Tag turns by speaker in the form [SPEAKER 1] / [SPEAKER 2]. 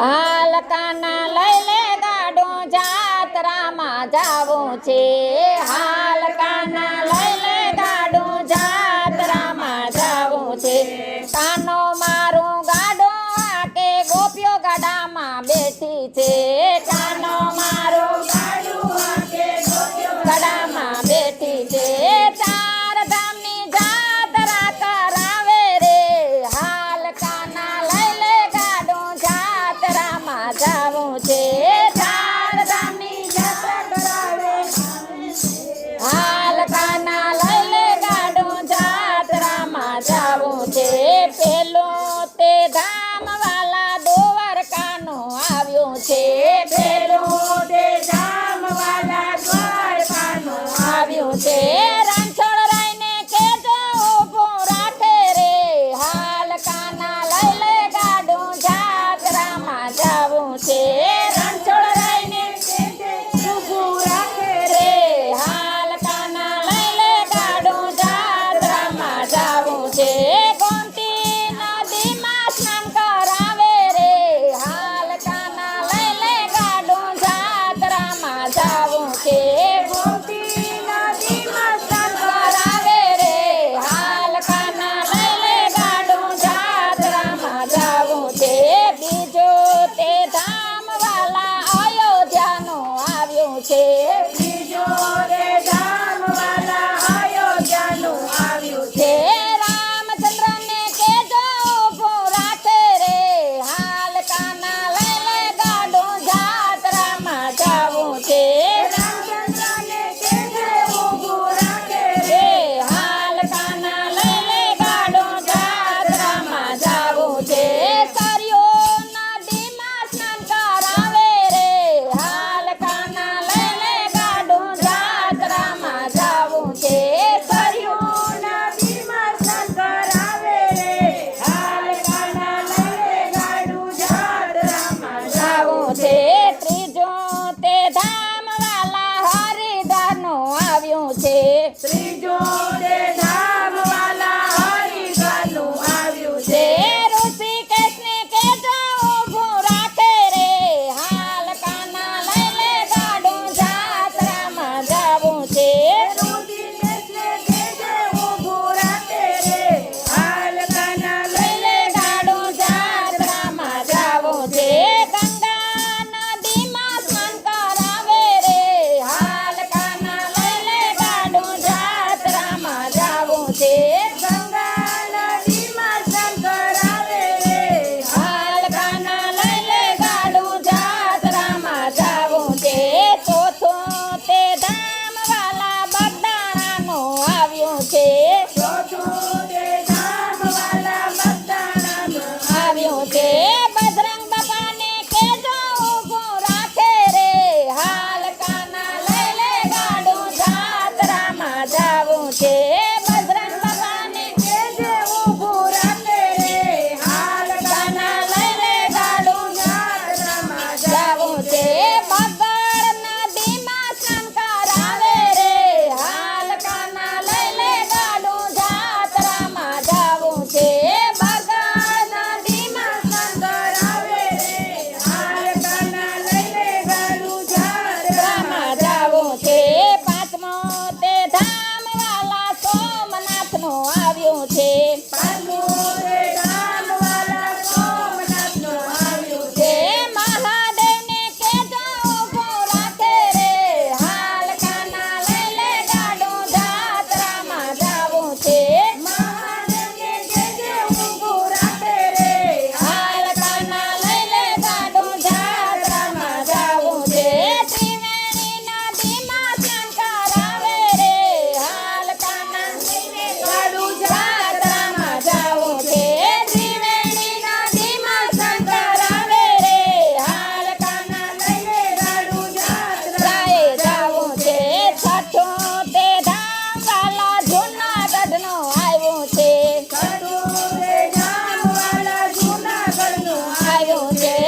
[SPEAKER 1] હાલકાના લઈ લે ગાડું જાત્રામાં જાવું છે. Sri Jode Lion